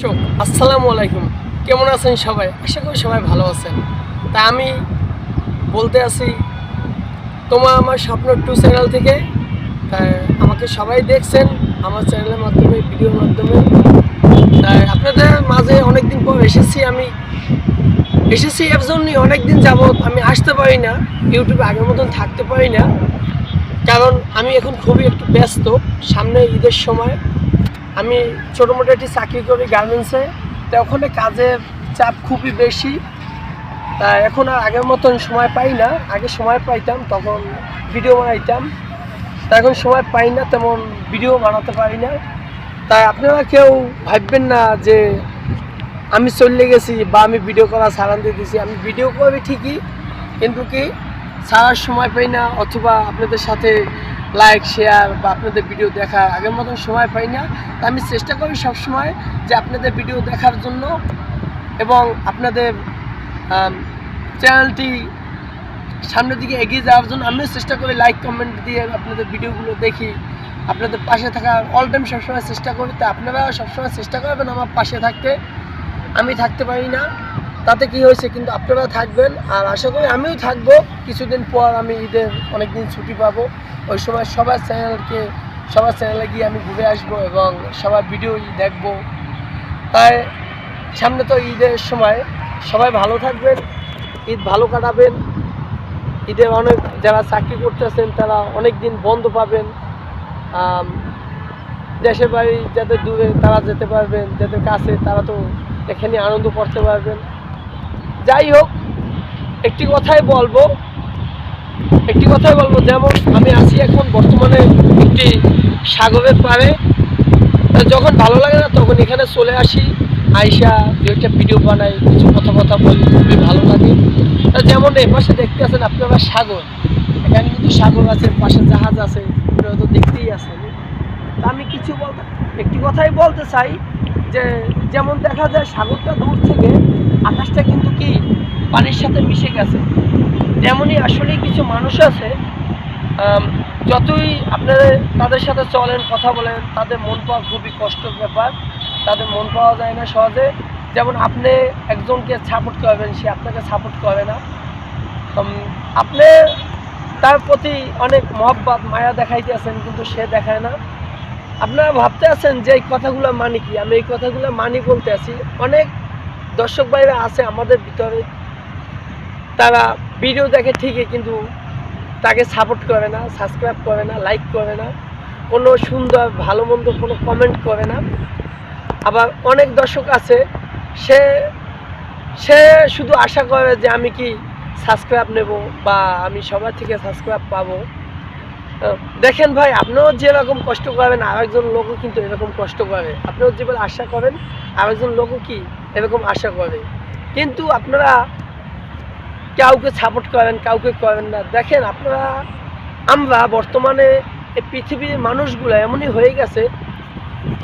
দর্শক, আসসালামু আলাইকুম। কেমন আছেন সবাই? আশা করি সবাই ভালো আছেন। তা আমি বলতে আছি, তোমার আমার স্বপ্ন টু চ্যানেল থেকে। আমাকে সবাই দেখছেন আমার চ্যানেলের মাধ্যমে, ভিডিওর মাধ্যমে। তাই আপনাদের মাঝে অনেকদিন পর এসেছি আমি। এসেছি এর জন্যই অনেকদিন যাবৎ আমি আসতে পারি না, ইউটিউবে আগের মতন থাকতে পারি না। কারণ আমি এখন খুবই একটু ব্যস্ত, সামনে ঈদের সময়। আমি ছোটো মোটো একটি চাকরি করি গার্মেন্টসে তো ওখানে কাজের চাপ খুবই বেশি। তা এখন আর আগের মতন সময় পাই না। আগে সময় পাইতাম, তখন ভিডিও বানাইতাম। তা এখন সময় পাই না, তেমন ভিডিও বানাতে পারি না। তাই আপনারা কেউ ভাববেন না যে আমি চলে গেছি বা আমি ভিডিও করা সারান দিয়ে দিয়েছি। আমি ভিডিও করি ঠিকই, কিন্তু কি সারার সময় পাই না, অথবা আপনাদের সাথে লাইক শেয়ার বা আপনাদের ভিডিও দেখা। আগের মতন সময় পাই না। তা আমি চেষ্টা করি সবসময় যে আপনাদের ভিডিও দেখার জন্য এবং আপনাদের চ্যানেলটি সামনের দিকে এগিয়ে যাওয়ার জন্য আমিও চেষ্টা করি লাইক কমেন্ট দিয়ে আপনাদের ভিডিওগুলো দেখি। আপনাদের পাশে থাকার অল টাইম সবসময় চেষ্টা করি। তা আপনারা সবসময় চেষ্টা করবেন আমার পাশে থাকতে। আমি থাকতে পারি না। তাতে কি হয়েছে কিন্তু আপনারা থাকবেন, আর আশা করি আমিও থাকব। কিছুদিন পর আমি ঈদের অনেক দিন ছুটি পাবো। ওই সময় সবার চ্যানেলকে, সবার চ্যানেলে গিয়ে আমি ঘুরে আসব এবং সবার ভিডিও দেখব। তাই সামনে তো ঈদের সময় সবাই ভালো থাকবেন, ঈদ ভালো কাটাবেন। ঈদের অনেক যারা চাকরি করতেছেন তারা অনেক দিন বন্ধ পাবেন। দেশের বাড়ি যাদের দূরে তারা যেতে পারবেন, যাদের কাছে তারা তো এখানে আনন্দ করতে পারবেন। যাই হোক, একটি কথাই বলব। একটি কথাই বলব, যেমন আমি আছি এখন বর্তমানে একটি সাগরের তা যখন ভালো লাগে না, তখন এখানে চলে আসি, আইসা দু একটা ভিডিও বানাই, কিছু কথা কথা বলি, খুবই ভালো লাগে। যেমন এ পাশে দেখতে আছেন আপনারা, সাগর। এখানে কিন্তু সাগর আছে, পাশে জাহাজ আছে, আপনারা তো দেখতেই আছেন। তা আমি কিছু বলতে একটি কথাই বলতে চাই যে, যেমন দেখা যায়, সাগরটা দূর থেকে আকাশটা কিন্তু কি পানির সাথে মিশে গেছে। তেমনই আসলে কিছু মানুষ আছে যতই আপনারা তাদের সাথে চলেন, কথা বলেন, তাদের মন পাওয়া খুবই কষ্টের ব্যাপার। তাদের মন পাওয়া যায় না সহজে। যেমন আপনি একজনকে সাপোর্ট করবেন, সে আপনাকে সাপোর্ট করে না। আপনি তার প্রতি অনেক মহব্বত, মায়া দেখাইতে আছেন, কিন্তু সে দেখায় না। আপনারা ভাবতে আছেন যে এই কথাগুলো মানি কি? আমি এই কথাগুলো মানি বলতে আছি। অনেক দর্শক ভাইরা আছে আমাদের ভিতরে, তারা ভিডিও দেখে ঠিকই কিন্তু তাকে সাপোর্ট করে না সাবস্ক্রাইব করে না লাইক করে না, কোনো সুন্দর ভালো মন্দ কোনো কমেন্ট করে না। আবার অনেক দর্শক আছে, সে সে শুধু আশা করে যে আমি কি সাবস্ক্রাইব নেব বা আমি সবার থেকে সাবস্ক্রাইব পাবো। দেখেন ভাই, আপনিও যেরকম কষ্ট করবেন আরেকজন লোকও কিন্তু এরকম কষ্ট করে। আপনিও যেভাবে আশা করেন, আরেকজন লোকও কি এরকম আশা করে। কিন্তু আপনারা কাউকে সাপোর্ট করেন, কাউকে করেন না। দেখেন, আপনারা, আমরা বর্তমানে এই পৃথিবীর মানুষগুলো এমনই হয়ে গেছে,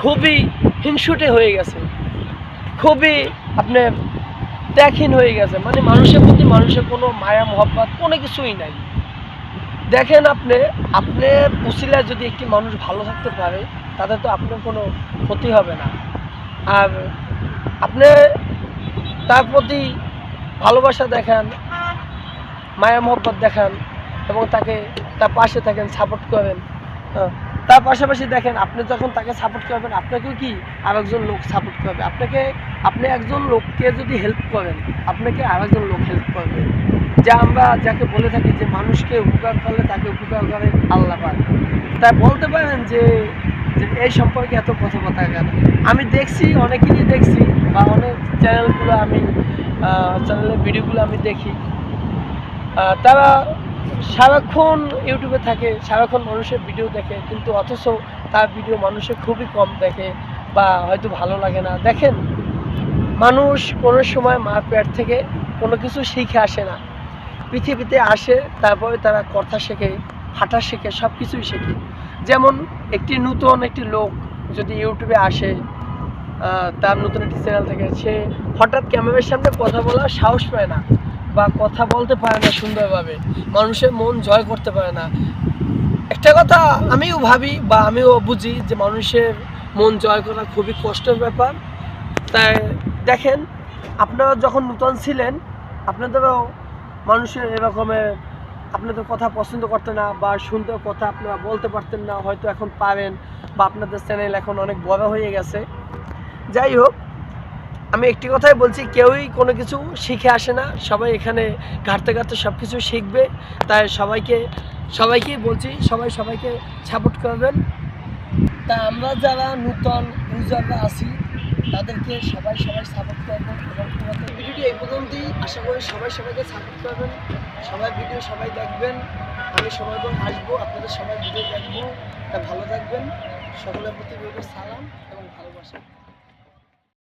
খুবই হিংসুটে হয়ে গেছে। খুবই আপনার ত্যাগহীন হয়ে গেছে। মানে মানুষের প্রতি মানুষের কোনো মায়া, মহব্বত কোনো কিছুই নাই। দেখেন আপনি আপনার উসিলায় যদি একটি মানুষ ভালো থাকতে পারে তাতে তো আপনার কোনো ক্ষতি হবে না। আর আপনি তার প্রতি ভালোবাসা দেখান মায়া মহব্বত দেখান এবং তাকে তার পাশে থাকেন সাপোর্ট করেন। হ্যাঁ, তার পাশাপাশি দেখেন আপনি যখন তাকে সাপোর্ট করবেন আপনাকেও কি আরেকজন লোক সাপোর্ট করবে? আপনাকে আপনি একজন লোককে যদি হেল্প করেন আপনাকে আরেকজন লোক হেল্প করবে। যা আমরা যাকে বলে থাকি যে মানুষকে উপকার করলে তাকে উপকার করে আল্লাহ পাক। তাই বলতে পারেন যে এই সম্পর্কে এত কথা কথা কেন? আমি দেখছি, অনেকেরই দেখছি, বা অনেক চ্যানেলগুলো আমি চ্যানেলের ভিডিওগুলো আমি দেখি। তারা সারাক্ষণ ইউটিউবে থাকে, সারাক্ষণ মানুষের ভিডিও দেখে, কিন্তু অথচ তার ভিডিও মানুষের খুবই কম দেখে, বা হয়তো ভালো লাগে না। দেখেন, মানুষ কোনো সময় মার পেট থেকে কোনো কিছু শিখে আসে না। পৃথিবীতে আসে, তারপরে তারা কথা শেখে, হাঁটা শেখে সব কিছুই শেখে। যেমন একটি নতুন একটি লোক যদি ইউটিউবে আসে তার নতুন একটি চ্যানেল থেকে, সে হঠাৎ ক্যামেরার সামনে কথা বলার সাহস পায় না বা কথা বলতে পারে না সুন্দরভাবে। মানুষের মন জয় করতে পারে না। একটা কথা আমিও ভাবি বা আমিও বুঝি যে মানুষের মন জয় করা খুবই কষ্টের ব্যাপার। তাই দেখেন, আপনারা যখন নূতন ছিলেন, আপনাদেরও মানুষের এরকমের আপনাদের কথা পছন্দ করতে না বা শুনতে কথা আপনারা বলতে পারতেন না, হয়তো এখন পারেন বা আপনাদের চ্যানেল এখন অনেক বড় হয়ে গেছে। যাই হোক, আমি একটি কথাই বলছি, কেউই কোনো কিছু শিখে আসে না। সবাই এখানে ঘাটতে ঘাটতে সব কিছু শিখবে। তাই সবাইকে, সবাইকেই বলছি, সবাই সবাইকে সাপোর্ট করবেন। তা আমরা যারা নূতন ইউজাররা আছি তাদেরকে সবাই সবাই সাপোর্ট করবেন এবং তোমাদের ভিডিওটি এই পর্যন্তই। আশা করি সবাই সবাইকে সাপোর্ট করবেন। সবাই ভিডিও সবাই দেখবেন। আমি সবাইকে আসব, আপনাদের সবাই ভিডিও দেখব। তা ভালো থাকবেন। সকলের প্রতি সালাম এবং ভালোবাসা।